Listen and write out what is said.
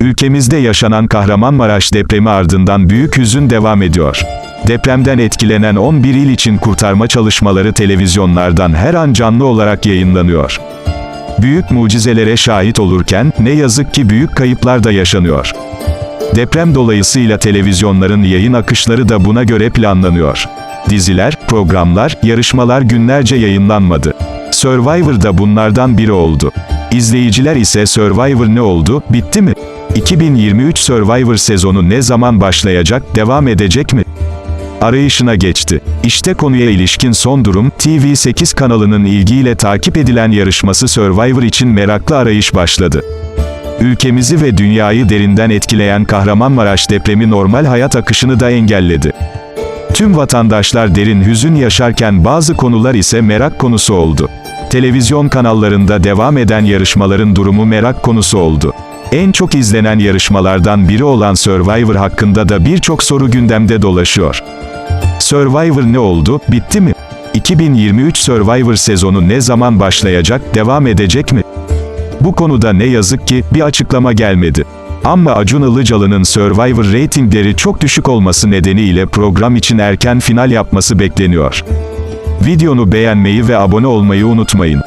Ülkemizde yaşanan Kahramanmaraş depremi ardından büyük hüzün devam ediyor. Depremden etkilenen 11 il için kurtarma çalışmaları televizyonlardan her an canlı olarak yayınlanıyor. Büyük mucizelere şahit olurken ne yazık ki büyük kayıplar da yaşanıyor. Deprem dolayısıyla televizyonların yayın akışları da buna göre planlanıyor. Diziler, programlar, yarışmalar günlerce yayınlanmadı. Survivor da bunlardan biri oldu. İzleyiciler ise Survivor ne oldu, bitti mi? 2023 Survivor sezonu ne zaman başlayacak, devam edecek mi? Arayışına geçti. İşte konuya ilişkin son durum, TV8 kanalının ilgiyle takip edilen yarışması Survivor için meraklı arayış başladı. Ülkemizi ve dünyayı derinden etkileyen Kahramanmaraş depremi normal hayat akışını da engelledi. Tüm vatandaşlar derin hüzün yaşarken bazı konular ise merak konusu oldu. Televizyon kanallarında devam eden yarışmaların durumu merak konusu oldu. En çok izlenen yarışmalardan biri olan Survivor hakkında da birçok soru gündemde dolaşıyor. Survivor ne oldu, bitti mi? 2023 Survivor sezonu ne zaman başlayacak, devam edecek mi? Bu konuda ne yazık ki bir açıklama gelmedi. Ama Acun Ilıcalı'nın Survivor reytingleri çok düşük olması nedeniyle program için erken final yapması bekleniyor. Videonu beğenmeyi ve abone olmayı unutmayın.